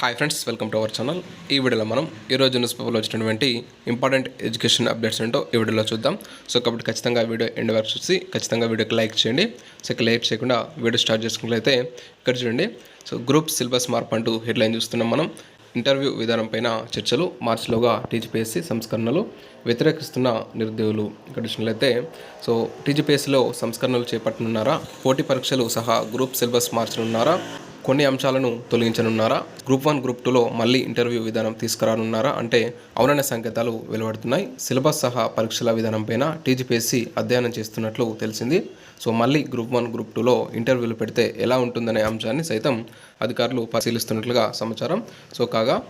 Hi friends welcome to our channel ఈ వీడియోలో మనం ఈరోజు న్యూస్ పేపర్లో వచ్చినటువంటి ఇంపార్టెంట్ ఎడ్యుకేషన్ అప్డేట్స్ ఏంటో ఈ వీడియోలో చూద్దాం. సో కాబట్టి ఖచ్చితంగా వీడియో ఎండ్ వరకు చూసి ఖచ్చితంగా వీడియోకి లైక్ చేయండి. సో ఇక లైక్ చేయకుండా వీడియో స్టార్ట్ చేసుకున్నట్లయితే ఇక్కడ చూడండి. సో గ్రూప్ సిలబస్ మార్పు అంటూ హెడ్లైన్ చూస్తున్నాం మనం. ఇంటర్వ్యూ విధానం పైన చర్చలు మార్చిలోగా టీజీపీఎస్సీ సంస్కరణలు వ్యతిరేకిస్తున్న నిరుద్యోగులు ఇక్కడ చూసినట్లయితే. సో టీజీపీఎస్సీలో సంస్కరణలు చేపట్టనున్నారా? పోటీ పరీక్షలు సహా గ్రూప్ సిలబస్ మార్చనున్నారా కొన్ని అంశాలను తొలగించనున్నారా? గ్రూప్ వన్ గ్రూప్ టూలో మళ్ళీ ఇంటర్వ్యూ విధానం తీసుకురానున్నారా? అంటే అవుననే సంకేతాలు వెలువడుతున్నాయి. సిలబస్ సహా పరీక్షల విధానంపైన టీజీపీఎస్సీ అధ్యయనం చేస్తున్నట్లు తెలిసింది. సో మళ్ళీ గ్రూప్ వన్ గ్రూప్ టూలో ఇంటర్వ్యూలు పెడితే ఎలా ఉంటుందనే అంశాన్ని సైతం అధికారులు పరిశీలిస్తున్నట్లుగా సమాచారం. సో కాగా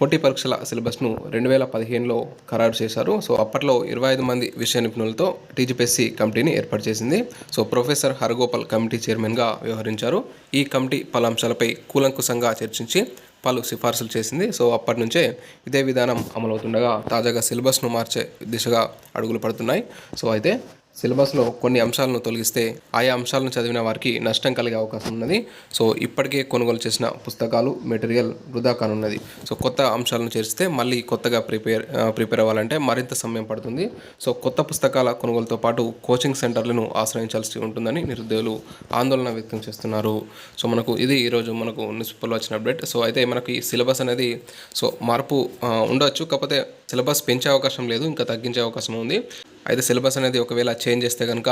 పోటీ పరీక్షల సిలబస్ను రెండు వేల పదిహేనులో ఖరారు చేశారు. సో అప్పట్లో ఇరవై ఐదు మంది విషయ నిపుణులతో టీజీపీఎస్సీ కమిటీని ఏర్పాటు చేసింది. సో ప్రొఫెసర్ హరగోపాల్ కమిటీ చైర్మన్గా వ్యవహరించారు. ఈ కమిటీ పలు అంశాలపై కూలంకుశంగా చర్చించి పలు సిఫార్సులు చేసింది. సో అప్పటి నుంచే ఇదే విధానం అమలవుతుండగా తాజాగా సిలబస్ను మార్చే దిశగా అడుగులు పడుతున్నాయి. సో అయితే సిలబస్లో కొన్ని అంశాలను తొలగిస్తే ఆయా అంశాలను చదివిన వారికి నష్టం కలిగే అవకాశం ఉన్నది. సో ఇప్పటికే కొనుగోలు చేసిన పుస్తకాలు మెటీరియల్ వృధా కానున్నది. సో కొత్త అంశాలను చేరిస్తే మళ్ళీ కొత్తగా ప్రిపేర్ ప్రిపేర్ అవ్వాలంటే మరింత సమయం పడుతుంది. సో కొత్త పుస్తకాల కొనుగోలుతో పాటు కోచింగ్ సెంటర్లను ఆశ్రయించాల్సి ఉంటుందని నిరుద్యోగులు ఆందోళన వ్యక్తం చేస్తున్నారు. సో మనకు ఇది ఈరోజు మనకు న్యూస్ పేపర్లో వచ్చిన అప్డేట్. సో అయితే మనకి సిలబస్ అనేది సో మార్పు ఉండవచ్చు ఉండొచ్చు. కాకపోతే సిలబస్ పెంచే అవకాశం లేదు ఇంకా తగ్గించే అవకాశం ఉంది. అయితే సిలబస్ అనేది ఒకవేళ చేంజ్ చేస్తే కనుక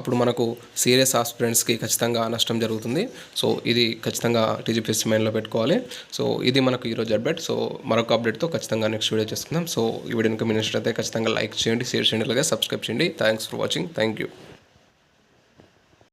అప్పుడు మనకు సీరియస్ ఆస్పిరెంట్స్కి ఖచ్చితంగా నష్టం జరుగుతుంది. సో ఇది ఖచ్చితంగా టీజీపీఎస్సీ మైండ్లో పెట్టుకోవాలి. సో ఇది మనకు ఈరోజు అప్డేట్. సో మరొక అప్డేట్తో ఖచ్చితంగా నెక్స్ట్ వీడియో చేసుకుందాం సో ఈ వీడియో కనుక మీ అయితే ఖచ్చితంగా లైక్ చేయండి షేర్ చేయండి అలాగే సబ్స్క్రైబ్ చేయండి. Thanks for watching. Thank you.